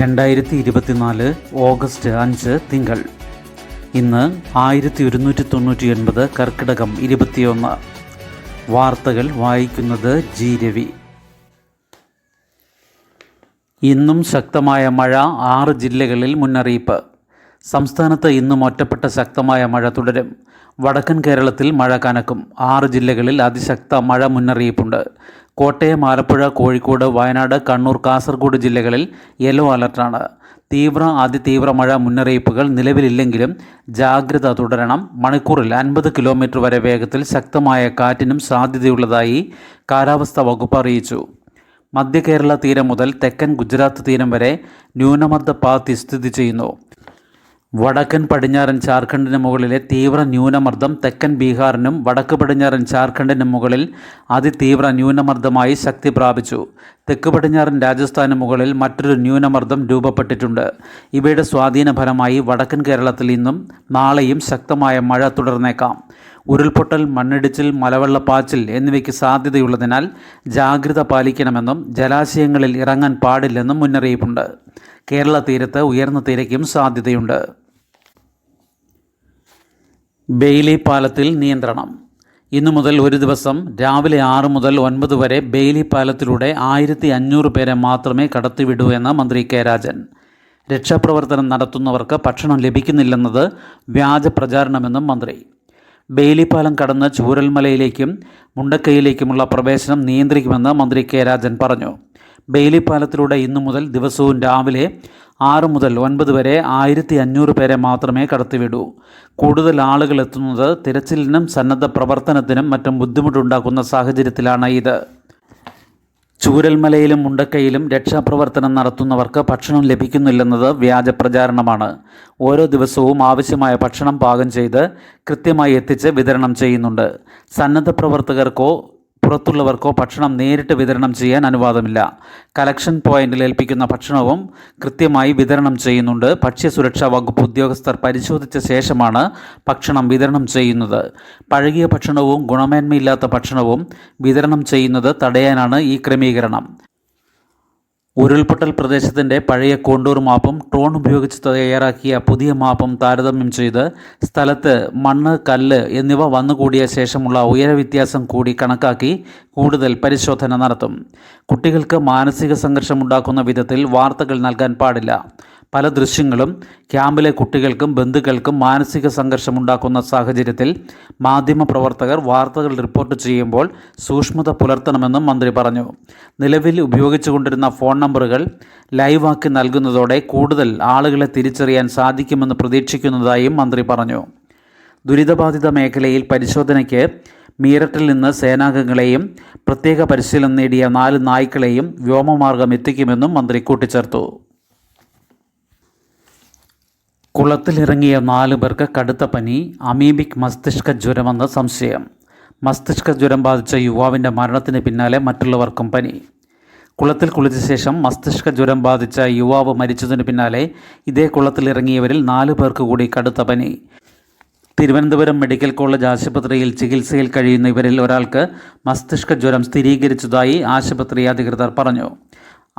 രണ്ടായിരത്തി ഇരുപത്തിനാല് ഓഗസ്റ്റ് അഞ്ച് തിങ്കൾ. ഇന്ന് ആയിരത്തി ഒരുന്നൂറ്റി തൊണ്ണൂറ്റി ഒൻപത് കർക്കിടകം ഇരുപത്തിയൊന്ന്. വാർത്തകൾ വായിക്കുന്നത് ജി രവി. ഇന്നും ശക്തമായ മഴ ആറ് ജില്ലകളിൽ മുന്നറിയിപ്പ്. സംസ്ഥാനത്ത് ഇന്നും ഒറ്റപ്പെട്ട ശക്തമായ മഴ തുടരും. വടക്കൻ കേരളത്തിൽ മഴ കനക്കും. ആറ് ജില്ലകളിൽ അതിശക്ത മഴ മുന്നറിയിപ്പുണ്ട്. കോട്ടയം ആലപ്പുഴ കോഴിക്കോട് വയനാട് കണ്ണൂർ കാസർഗോഡ് ജില്ലകളിൽ യെല്ലോ അലർട്ടാണ്. തീവ്ര അതിതീവ്ര മഴ മുന്നറിയിപ്പുകൾ നിലവിലില്ലെങ്കിലും ജാഗ്രത തുടരണം. മണിക്കൂറിൽ അൻപത് കിലോമീറ്റർ വരെ വേഗത്തിൽ ശക്തമായ കാറ്റിനും സാധ്യതയുള്ളതായി കാലാവസ്ഥാ വകുപ്പ് അറിയിച്ചു. മധ്യ കേരള തീരം മുതൽ തെക്കൻ ഗുജറാത്ത് തീരം വരെ ന്യൂനമർദ്ദ പാത്തി സ്ഥിതി ചെയ്യുന്നു. വടക്കൻ പടിഞ്ഞാറൻ ജാർഖണ്ഡിന് മുകളിലെ തീവ്ര ന്യൂനമർദ്ദം തെക്കൻ ബീഹാറിനും വടക്ക് പടിഞ്ഞാറൻ ജാർഖണ്ഡിന് മുകളിൽ അതിതീവ്ര ന്യൂനമർദ്ദമായി ശക്തി പ്രാപിച്ചു. തെക്ക് പടിഞ്ഞാറൻ രാജസ്ഥാന് മുകളിൽ മറ്റൊരു ന്യൂനമർദ്ദം രൂപപ്പെട്ടിട്ടുണ്ട്. ഇവയുടെ സ്വാധീനഫലമായി വടക്കൻ കേരളത്തിൽ ഇന്നും നാളെയും ശക്തമായ മഴ തുടർന്നേക്കാം. ഉരുൾപൊട്ടൽ മണ്ണിടിച്ചിൽ മലവെള്ളപ്പാച്ചിൽ എന്നിവയ്ക്ക് സാധ്യതയുള്ളതിനാൽ ജാഗ്രത പാലിക്കണമെന്നും ജലാശയങ്ങളിൽ ഇറങ്ങാൻ പാടില്ലെന്നും മുന്നറിയിപ്പുണ്ട്. കേരള തീരത്ത് ഉയർന്ന തിരയ്ക്കും സാധ്യതയുണ്ട്. ബെയിലി പാലത്തിൽ നിയന്ത്രണം. ഇന്നു മുതൽ ഒരു ദിവസം രാവിലെ ആറ് മുതൽ ഒൻപത് വരെ ബെയിലി പാലത്തിലൂടെ ആയിരത്തി അഞ്ഞൂറ് പേരെ മാത്രമേ കടത്തിവിടൂ എന്ന് മന്ത്രി കെ രാജൻ. രക്ഷാപ്രവർത്തനം നടത്തുന്നവർക്ക് ഭക്ഷണം ലഭിക്കുന്നില്ലെന്നത് വ്യാജ പ്രചാരണമെന്നും മന്ത്രി. ബെയിലി പാലം കടന്ന് ചൂരൽമലയിലേക്കും മുണ്ടക്കൈയിലേക്കുമുള്ള പ്രവേശനം നിയന്ത്രിക്കുമെന്ന് മന്ത്രി കെ രാജൻ പറഞ്ഞു. ബെയിലിപ്പാലത്തിലൂടെ ഇന്നു മുതൽ ദിവസവും രാവിലെ ആറ് മുതൽ ഒൻപത് വരെ ആയിരത്തി അഞ്ഞൂറ് പേരെ മാത്രമേ കടത്തിവിടൂ. കൂടുതൽ ആളുകൾ എത്തുന്നത് തിരച്ചിലിനും സന്നദ്ധ പ്രവർത്തനത്തിനും മറ്റും ബുദ്ധിമുട്ടുണ്ടാക്കുന്ന സാഹചര്യത്തിലാണ് ഇത്. ചൂരൽമലയിലും മുണ്ടക്കയിലും രക്ഷാപ്രവർത്തനം നടത്തുന്നവർക്ക് ഭക്ഷണം ലഭിക്കുന്നില്ലെന്നത് വ്യാജ പ്രചാരണമാണ്. ഓരോ ദിവസവും ആവശ്യമായ ഭക്ഷണം പാകം ചെയ്ത് കൃത്യമായി എത്തിച്ച് വിതരണം ചെയ്യുന്നുണ്ട്. സന്നദ്ധ പ്രവർത്തകർക്കോ പുറത്തുള്ളവർക്കോ ഭക്ഷണം നേരിട്ട് വിതരണം ചെയ്യാൻ അനുവാദമില്ല. കലക്ഷൻ പോയിന്റിൽ ഏൽപ്പിക്കുന്ന ഭക്ഷണവും കൃത്യമായി വിതരണം ചെയ്യുന്നുണ്ട്. ഭക്ഷ്യസുരക്ഷാ വകുപ്പ് ഉദ്യോഗസ്ഥർ പരിശോധിച്ച ശേഷമാണ് ഭക്ഷണം വിതരണം ചെയ്യുന്നത്. പഴകിയ ഭക്ഷണവും ഗുണമേന്മയില്ലാത്ത ഭക്ഷണവും വിതരണം ചെയ്യുന്നത് തടയാനാണ് ഈ ക്രമീകരണം. ഉരുൾപൊട്ടൽ പ്രദേശത്തിന്റെ പഴയ കോണ്ടൂർ മാപ്പും ഡ്രോൺ ഉപയോഗിച്ച് തയ്യാറാക്കിയ പുതിയ മാപ്പും താരതമ്യം ചെയ്ത് സ്ഥലത്ത് മണ്ണ് കല്ല് എന്നിവ വന്നുകൂടിയ ശേഷമുള്ള ഉയരവ്യത്യാസം കൂടി കണക്കാക്കി കൂടുതൽ പരിശോധന നടത്തും. കുട്ടികൾക്ക് മാനസിക സംഘർഷമുണ്ടാക്കുന്ന വിധത്തിൽ വാർത്തകൾ നൽകാൻ പാടില്ല. പല ദൃശ്യങ്ങളും ക്യാമ്പിലെ കുട്ടികൾക്കും ബന്ധുക്കൾക്കും മാനസിക സംഘർഷമുണ്ടാക്കുന്ന സാഹചര്യത്തിൽ മാധ്യമ പ്രവർത്തകർ വാർത്തകൾ റിപ്പോർട്ട് ചെയ്യുമ്പോൾ സൂക്ഷ്മത പുലർത്തണമെന്നും മന്ത്രി പറഞ്ഞു. നിലവിൽ ഉപയോഗിച്ചുകൊണ്ടിരുന്ന ഫോൺ നമ്പറുകൾ ലൈവാക്കി നൽകുന്നതോടെ കൂടുതൽ ആളുകളെ തിരിച്ചറിയാൻ സാധിക്കുമെന്ന് പ്രതീക്ഷിക്കുന്നതായും മന്ത്രി പറഞ്ഞു. ദുരിതബാധിത മേഖലയിൽ പരിശോധനയ്ക്ക് മീററ്റിൽ നിന്ന് സേനാംഗങ്ങളെയും പ്രത്യേക പരിശീലനം നേടിയ നാല് നായ്ക്കളെയും വ്യോമമാർഗം എത്തിക്കുമെന്നും മന്ത്രി കൂട്ടിച്ചേർത്തു. കുളത്തിലിറങ്ങിയ നാലു പേർക്ക് കടുത്ത പനി അമീബിക് മസ്തിഷ്ക ജ്വരമെന്ന് സംശയം. മസ്തിഷ്ക ജ്വരം ബാധിച്ച യുവാവിന്റെ മരണത്തിന് പിന്നാലെ മറ്റുള്ളവർക്കും പനി. കുളത്തിൽ കുളിച്ച ശേഷം മസ്തിഷ്ക ജ്വരം ബാധിച്ച യുവാവ് മരിച്ചതിന് പിന്നാലെ ഇതേ കുളത്തിലിറങ്ങിയവരിൽ നാല് പേർക്ക് കൂടി കടുത്ത പനി. തിരുവനന്തപുരം മെഡിക്കൽ കോളേജ് ആശുപത്രിയിൽ ചികിത്സയിൽ കഴിയുന്ന ഇവരിൽ ഒരാൾക്ക് മസ്തിഷ്ക ജ്വരം സ്ഥിരീകരിച്ചതായി ആശുപത്രി അധികൃതർ പറഞ്ഞു.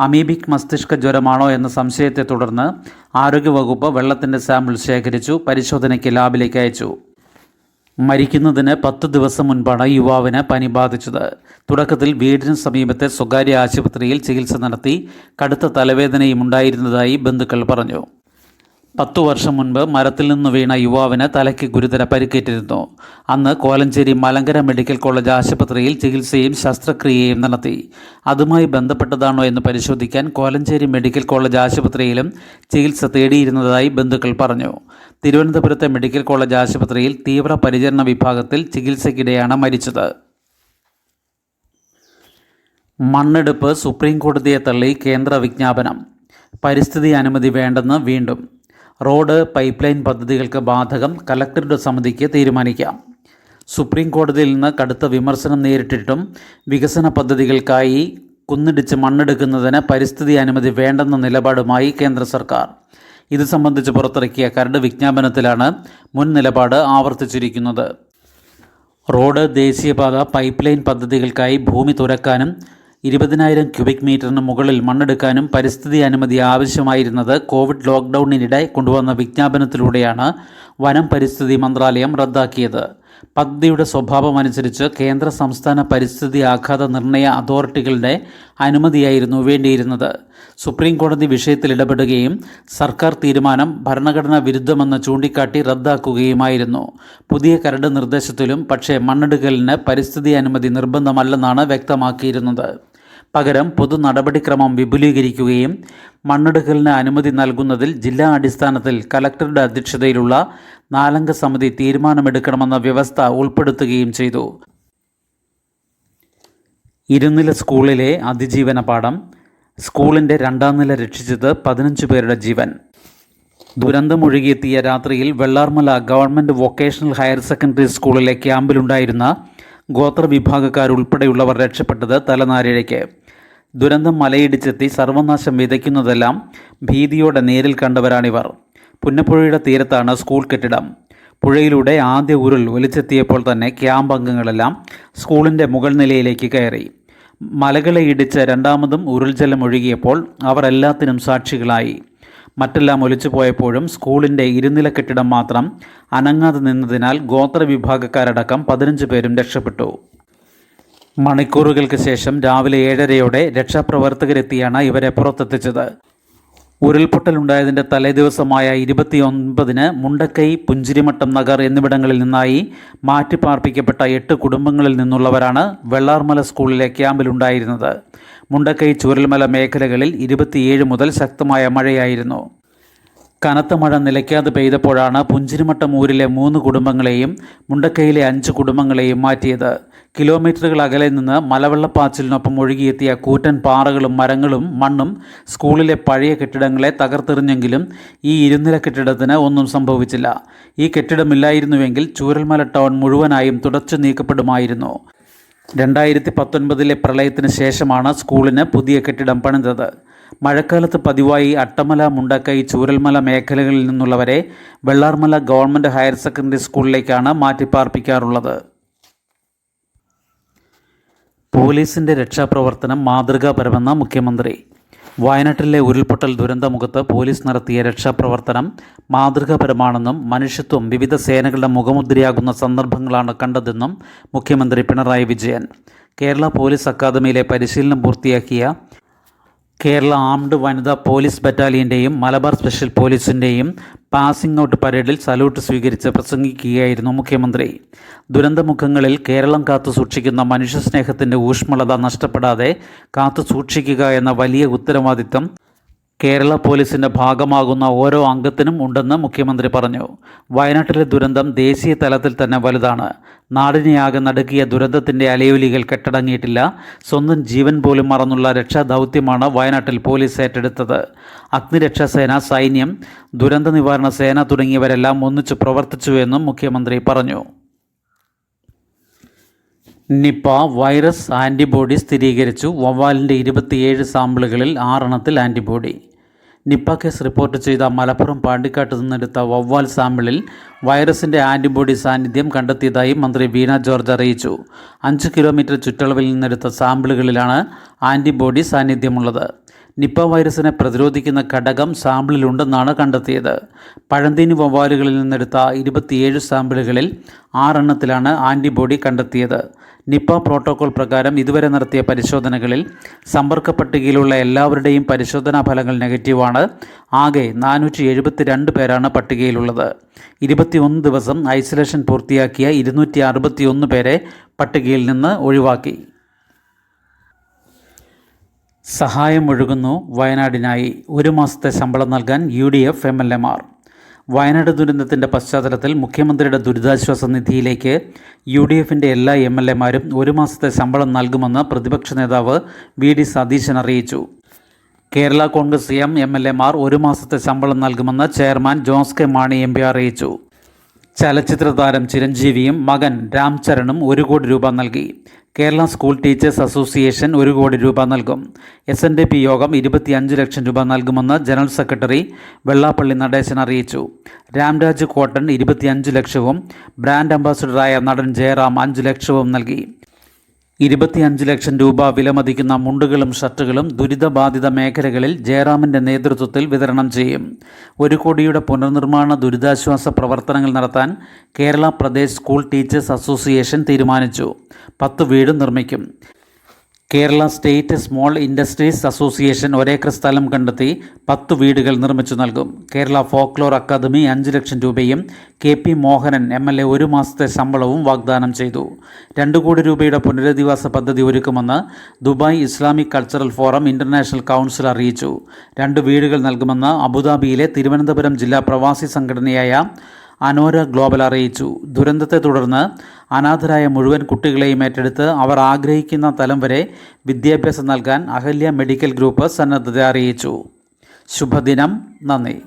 അമീബിക് മസ്തിഷ്ക ജ്വരമാണോ എന്ന സംശയത്തെ തുടർന്ന് ആരോഗ്യവകുപ്പ് വെള്ളത്തിന്റെ സാമ്പിൾ ശേഖരിച്ചു പരിശോധനയ്ക്ക് ലാബിലേക്ക് അയച്ചു. മരിക്കുന്നതിന് പത്ത് ദിവസം മുൻപാണ് യുവാവിന് പനി ബാധിച്ചത്. തുടക്കത്തിൽ വീടിന് സമീപത്തെ സ്വകാര്യ ആശുപത്രിയിൽ ചികിത്സ നടത്തി കടുത്ത തലവേദനയും ഉണ്ടായിരുന്നതായി ബന്ധുക്കൾ പറഞ്ഞു. പത്തു വർഷം മുൻപ് മരത്തിൽ നിന്ന് വീണ യുവാവിന് തലയ്ക്ക് ഗുരുതര പരിക്കേറ്റിരുന്നു. അന്ന് കോലഞ്ചേരി മലങ്കര മെഡിക്കൽ കോളേജ് ആശുപത്രിയിൽ ചികിത്സയും ശസ്ത്രക്രിയയും നടത്തി. അതുമായി ബന്ധപ്പെട്ടതാണോ എന്ന് പരിശോധിക്കാൻ കോലഞ്ചേരി മെഡിക്കൽ കോളേജ് ആശുപത്രിയിലും ചികിത്സ തേടിയിരുന്നതായി ബന്ധുക്കൾ പറഞ്ഞു. തിരുവനന്തപുരത്തെ മെഡിക്കൽ കോളേജ് ആശുപത്രിയിൽ തീവ്ര പരിചരണ വിഭാഗത്തിൽ ചികിത്സയ്ക്കിടെയാണ് മരിച്ചത്. മണ്ണെടുപ്പ് സുപ്രീം കോടതിയെ തള്ളി കേന്ദ്ര വിജ്ഞാപനം. പരിസ്ഥിതി അനുമതി വേണ്ടെന്ന് വീണ്ടും റോഡ് പൈപ്പ് ലൈൻ പദ്ധതികൾക്ക് ബാധകം കലക്ടറുടെ സമിതിക്ക് തീരുമാനിക്കാം. സുപ്രീം കോടതിയിൽ നിന്ന് കടുത്ത വിമർശനം നേരിട്ടിട്ടും വികസന പദ്ധതികൾക്കായി കുന്നിടിച്ച് മണ്ണെടുക്കുന്നതിന് പരിസ്ഥിതി അനുമതി വേണ്ടെന്ന നിലപാടുമായി കേന്ദ്ര സർക്കാർ. ഇത് സംബന്ധിച്ച് പുറത്തിറക്കിയ കരട് വിജ്ഞാപനത്തിലാണ് മുൻ നിലപാട് ആവർത്തിച്ചിരിക്കുന്നത്. റോഡ് ദേശീയപാത പൈപ്പ് ലൈൻ പദ്ധതികൾക്കായി ഭൂമി തുരക്കാനും ഇരുപതിനായിരം ക്യൂബിക് മീറ്ററിന് മുകളിൽ മണ്ണെടുക്കാനും പരിസ്ഥിതി അനുമതി ആവശ്യമായിരുന്നത് കോവിഡ് ലോക്ക്ഡൌണിനിടെ കൊണ്ടുവന്ന വിജ്ഞാപനത്തിലൂടെയാണ് വനം പരിസ്ഥിതി മന്ത്രാലയം റദ്ദാക്കിയത്. പദ്ധതിയുടെ സ്വഭാവമനുസരിച്ച് കേന്ദ്ര സംസ്ഥാന പരിസ്ഥിതി ആഘാത നിർണയ അതോറിറ്റികളുടെ അനുമതിയായിരുന്നു വേണ്ടിയിരുന്നത്. സുപ്രീം കോടതി വിഷയത്തിൽ ഇടപെടുകയും സർക്കാർ തീരുമാനം ഭരണഘടനാ വിരുദ്ധമെന്ന് ചൂണ്ടിക്കാട്ടി റദ്ദാക്കുകയുമായിരുന്നു. പുതിയ കരട് നിർദ്ദേശത്തിലും പക്ഷേ മണ്ണെടുക്കലിന് പരിസ്ഥിതി അനുമതി നിർബന്ധമല്ലെന്നാണ് വ്യക്തമാക്കിയിരുന്നത്. പകരം പൊതു നടപടിക്രമം വിപുലീകരിക്കുകയും മണ്ണെടുക്കലിന് അനുമതി നൽകുന്നതിൽ ജില്ലാ അടിസ്ഥാനത്തിൽ കലക്ടറുടെ അധ്യക്ഷതയിലുള്ള നാലംഗ സമിതി തീരുമാനമെടുക്കണമെന്ന വ്യവസ്ഥ ഉൾപ്പെടുത്തുകയും ചെയ്തു. ഇരുനില സ്കൂളിലെ അതിജീവന പാഠം സ്കൂളിന്റെ രണ്ടാം നില രക്ഷിച്ചത് പതിനഞ്ച് പേരുടെ ജീവൻ. ദുരന്തമൊഴുകിയെത്തിയ രാത്രിയിൽ Vellarmala government vocational higher secondary സ്കൂളിലെ ക്യാമ്പിലുണ്ടായിരുന്ന ഗോത്ര ഗോത്രവിഭാഗക്കാരുൾപ്പെടെയുള്ളവർ രക്ഷപ്പെട്ടത് തലനാരിഴയ്ക്ക്. ദുരന്തം മലയിടിച്ചെത്തി സർവനാശം വിതയ്ക്കുന്നതെല്ലാം ഭീതിയോടെ നേരിൽ കണ്ടവരാണിവർ. പുന്നപ്പുഴയുടെ തീരത്താണ് സ്കൂൾ കെട്ടിടം. പുഴയിലൂടെ ആദ്യ ഉരുൾ ഒലിച്ചെത്തിയപ്പോൾ തന്നെ ക്യാമ്പ് അംഗങ്ങളെല്ലാം സ്കൂളിന്റെ മുകൾ നിലയിലേക്ക് കയറി. മലകളെ ഇടിച്ച് രണ്ടാമതും ഉരുൾജലം ഒഴുകിയപ്പോൾ അവർ എല്ലാത്തിനും സാക്ഷികളായി. മറ്റെല്ലാം ഒലിച്ചു പോയപ്പോഴും സ്കൂളിന്റെ ഇരുനില കെട്ടിടം മാത്രം അനങ്ങാതെ നിന്നതിനാൽ ഗോത്ര വിഭാഗക്കാരടക്കം പതിനഞ്ച് പേരും രക്ഷപ്പെട്ടു. മണിക്കൂറുകൾക്ക് ശേഷം രാവിലെ ഏഴരയോടെ രക്ഷാപ്രവർത്തകരെത്തിയാണ് ഇവരെ പുറത്തെത്തിച്ചത്. ഉരുൾപൊട്ടലുണ്ടായതിന്റെ തലേദിവസമായ ഇരുപത്തിയൊൻപതിന് മുണ്ടക്കൈ പുഞ്ചിരിമട്ടം നഗർ എന്നിവിടങ്ങളിൽ നിന്നായി മാറ്റിപ്പാർപ്പിക്കപ്പെട്ട എട്ട് കുടുംബങ്ങളിൽ നിന്നുള്ളവരാണ് വെള്ളാർമല സ്കൂളിലെ ക്യാമ്പിലുണ്ടായിരുന്നത്. മുണ്ടക്കൈ ചുരൽമല മേഖലകളിൽ ഇരുപത്തിയേഴ് മുതൽ ശക്തമായ മഴയായിരുന്നു. കനത്ത മഴ നിലയ്ക്കാതെ പെയ്തപ്പോഴാണ് പുഞ്ചിരിമട്ടം ഊരിലെ മൂന്ന് കുടുംബങ്ങളെയും മുണ്ടക്കൈയിലെ അഞ്ച് കുടുംബങ്ങളെയും മാറ്റിയത്. കിലോമീറ്ററുകൾ അകലെ നിന്ന് മലവെള്ളപ്പാച്ചിലിനൊപ്പം ഒഴുകിയെത്തിയ കൂറ്റൻ പാറകളും മരങ്ങളും മണ്ണും സ്കൂളിലെ പഴയ കെട്ടിടങ്ങളെ തകർത്തെറിഞ്ഞെങ്കിലും ഈ ഇരുനില കെട്ടിടത്തിന് ഒന്നും സംഭവിച്ചില്ല. ഈ കെട്ടിടമില്ലായിരുന്നുവെങ്കിൽ ചൂരൽമല ടൗൺ മുഴുവനായും തുടച്ചു നീക്കപ്പെടുമായിരുന്നു. രണ്ടായിരത്തി പത്തൊൻപതിലെ പ്രളയത്തിന് ശേഷമാണ് സ്കൂളിന് പുതിയ കെട്ടിടം പണിതത്. മഴക്കാലത്ത് പതിവായി അട്ടമല മുണ്ടക്കൈ ചൂരൽമല മേഖലകളിൽ നിന്നുള്ളവരെ വെള്ളാർമല ഗവൺമെന്റ് ഹയർ സെക്കൻഡറി സ്കൂളിലേക്കാണ് മാറ്റിപ്പാർപ്പിക്കാറുള്ളത്. പോലീസിന്റെ രക്ഷാപ്രവർത്തനം മാതൃകാപരമെന്ന മുഖ്യമന്ത്രി. വയനാട്ടിലെ ഉരുൾപൊട്ടൽ ദുരന്തമുഖത്ത് പോലീസ് നടത്തിയ രക്ഷാപ്രവർത്തനം മാതൃകാപരമാണെന്നും മനുഷ്യത്വം വിവിധ സേനകളുടെ മുഖമുദ്രയാകുന്ന സന്ദർഭങ്ങളാണ് കണ്ടതെന്നും മുഖ്യമന്ത്രി പിണറായി വിജയൻ. കേരള പോലീസ് അക്കാദമിയിലെ പരിശീലനം പൂർത്തിയാക്കിയ കേരള ആംഡ് വനിതാ പോലീസ് ബറ്റാലിയന്റെയും മലബാർ സ്പെഷ്യൽ പോലീസിന്റെയും പാസിംഗ് ഔട്ട് പരേഡിൽ സല്യൂട്ട് സ്വീകരിച്ച് പ്രസംഗിക്കുകയായിരുന്നു മുഖ്യമന്ത്രി. ദുരന്തമുഖങ്ങളിൽ കേരളം കാത്തു സൂക്ഷിക്കുന്ന മനുഷ്യസ്നേഹത്തിന്റെ ഊഷ്മളത നഷ്ടപ്പെടാതെ കാത്തു സൂക്ഷിക്കുക എന്ന വലിയ ഉത്തരവാദിത്തം കേരള പോലീസിന്റെ ഭാഗമാകുന്ന ഓരോ അംഗത്തിനും ഉണ്ടെന്ന് മുഖ്യമന്ത്രി പറഞ്ഞു. വയനാട്ടിലെ ദുരന്തം ദേശീയ തലത്തിൽ തന്നെ വലുതാണ്. നാടിനെയാകെ നടുക്കിയ ദുരന്തത്തിന്റെ അലയൊലികൾ കെട്ടടങ്ങിയിട്ടില്ല. സ്വന്തം ജീവൻ പോലും മറന്നുള്ള രക്ഷാദൗത്യമാണ് വയനാട്ടിൽ പോലീസ് ഏറ്റെടുത്തത്. അഗ്നിരക്ഷാസേന സൈന്യം ദുരന്ത നിവാരണ സേന തുടങ്ങിയവരെല്ലാം ഒന്നിച്ചു പ്രവർത്തിച്ചുവെന്നും മുഖ്യമന്ത്രി പറഞ്ഞു. നിപ്പ വൈറസ് ആന്റിബോഡി സ്ഥിരീകരിച്ചു. വവ്വാലിന്റെ ഇരുപത്തിയേഴ് സാമ്പിളുകളിൽ ആറെണ്ണത്തിൽ ആന്റിബോഡി നിപ്പ കേസ് റിപ്പോർട്ട് ചെയ്ത മലപ്പുറം പാണ്ടിക്കാട്ട് നിന്നെടുത്ത വവ്വാൽ സാമ്പിളിൽ വൈറസിന്റെ ആന്റിബോഡി സാന്നിധ്യം കണ്ടെത്തിയതായി മന്ത്രി വീണ ജോർജ് അറിയിച്ചു. അഞ്ച് കിലോമീറ്റർ ചുറ്റളവിൽ നിന്നെടുത്ത സാമ്പിളുകളിലാണ് ആന്റിബോഡി സാന്നിധ്യമുള്ളത്. നിപ്പ വൈറസിനെ പ്രതിരോധിക്കുന്ന ഘടകം സാമ്പിളിലുണ്ടെന്നാണ് കണ്ടെത്തിയത്. പഴന്തീനി വവ്വാലുകളിൽ നിന്നെടുത്ത ഇരുപത്തിയേഴ് സാമ്പിളുകളിൽ ആറെണ്ണത്തിലാണ് ആന്റിബോഡി കണ്ടെത്തിയത്. നിപ്പ പ്രോട്ടോകോൾ പ്രകാരം ഇതുവരെ നടത്തിയ പരിശോധനകളിൽ സമ്പർക്ക പട്ടികയിലുള്ള എല്ലാവരുടെയും പരിശോധനാ ഫലങ്ങൾ നെഗറ്റീവാണ്. ആകെ നാനൂറ്റി എഴുപത്തി രണ്ട് പേരാണ് പട്ടികയിലുള്ളത്. ഇരുപത്തിയൊന്ന് ദിവസം ഐസൊലേഷൻ പൂർത്തിയാക്കിയ ഇരുന്നൂറ്റി അറുപത്തിയൊന്ന് പേരെ പട്ടികയിൽ നിന്ന് ഒഴിവാക്കി. സഹായം ഒഴുകുന്നു വയനാടിനായി ഒരു മാസത്തെ ശമ്പളം നൽകാൻ U D F M L എമാർ വയനാട് ദുരന്തത്തിന്റെ പശ്ചാത്തലത്തിൽ മുഖ്യമന്ത്രിയുടെ ദുരിതാശ്വാസ നിധിയിലേക്ക് യു ഡി എഫിന്റെ എല്ലാ എം എൽ എമാരും ഒരു മാസത്തെ ശമ്പളം നൽകുമെന്ന് പ്രതിപക്ഷ നേതാവ് വി ഡി സതീശൻ അറിയിച്ചു. Kerala Congress M M L എമാർ ഒരു മാസത്തെ ശമ്പളം നൽകുമെന്ന് chairman Jose K Mani M P അറിയിച്ചു. ചലച്ചിത്ര താരം ചിരഞ്ജീവിയും മകൻ രാംചരണും ഒരു കോടി രൂപ നൽകി. കേരള സ്കൂൾ ടീച്ചേഴ്സ് അസോസിയേഷൻ ഒരു കോടി രൂപ നൽകും. എസ് എൻ ഡി പി യോഗം ഇരുപത്തിയഞ്ച് ലക്ഷം രൂപ നൽകുമെന്ന് ജനറൽ സെക്രട്ടറി വെള്ളാപ്പള്ളി നടേശൻ അറിയിച്ചു. രാംരാജ് കോട്ടൺ ഇരുപത്തിയഞ്ച് ലക്ഷവും ബ്രാൻഡ് അംബാസഡറായ നടൻ ജയറാം അഞ്ച് ലക്ഷവും നൽകി. ഇരുപത്തിയഞ്ച് ലക്ഷം രൂപ വിലമതിക്കുന്ന മുണ്ടുകളും ഷർട്ടുകളും ദുരിതബാധിത മേഖലകളിൽ ജയറാമിന്റെ നേതൃത്വത്തിൽ വിതരണം ചെയ്യും. ഒരു കോടിയുടെ പുനർനിർമ്മാണ ദുരിതാശ്വാസ പ്രവർത്തനങ്ങൾ നടത്താൻ Kerala Pradesh school teachers association തീരുമാനിച്ചു. പത്ത് വീട് നിർമ്മിക്കും. Kerala state small industries association ഒരേക്കർ സ്ഥലം കണ്ടെത്തി പത്ത് വീടുകൾ നിർമ്മിച്ചു നൽകും. കേരള ഫോക്ലോർ അക്കാദമി അഞ്ച് ലക്ഷം രൂപയും K P Mohanan M L A ഒരു മാസത്തെ ശമ്പളവും വാഗ്ദാനം ചെയ്തു. രണ്ട് കോടി രൂപയുടെ പുനരധിവാസ പദ്ധതി ഒരുക്കുമെന്ന് Dubai Islamic cultural forum international council അറിയിച്ചു. രണ്ട് വീടുകൾ നൽകുമെന്ന് അബുദാബിയിലെ തിരുവനന്തപുരം ജില്ലാ പ്രവാസി സംഘടനയായ അനോര ഗ്ലോബൽ അറിയിച്ചു. ദുരന്തത്തെ തുടർന്ന് അനാഥരായ മുഴുവൻ കുട്ടികളെയും ഏറ്റെടുത്ത് അവർ ആഗ്രഹിക്കുന്ന തലം വരെ വിദ്യാഭ്യാസം നൽകാൻ അഹല്യ മെഡിക്കൽ ഗ്രൂപ്പ് സന്നദ്ധത അറിയിച്ചു. ശുഭദിനം. നന്ദി.